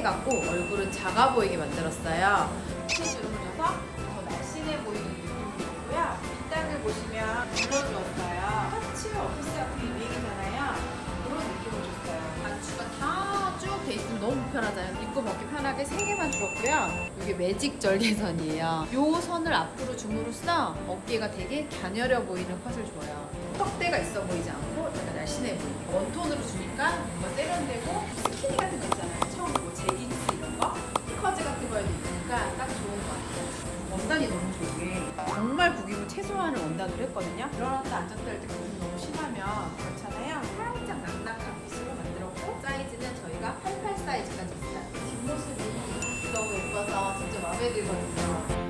해갖고 얼굴은 작아 보이게 만들었어요. 체중을 줘서 더 날씬해 보이는 느낌이고요. 밑단을 보시면 눌러주었어요. 터치 오피스 앞이 유행이잖아요. 그런 느낌을 줬어요. 단추가 다쭉돼 있으면 너무 불편하잖아요. 입고 벗기 편하게 세 개만 주었고요. 이게 매직 절개선이에요. 요 선을 앞으로 줌으로써 어깨가 되게 갸녀려 보이는 컷을 줘요. 턱대가 있어 보이지 않고 약간 날씬해 보이고 원톤으로 주니까 원단이 너무 좋은 게 정말 구김을 최소한을 원단으로 했거든요. 일어났다 앉았다 할때 구김이 너무 심하면 그렇잖아요. 살짝 낙낙한 핏으로 만들었고 사이즈는 저희가 88 사이즈까지 있어요. 뒷모습이 너무 예뻐서 진짜 마음에 들거든요.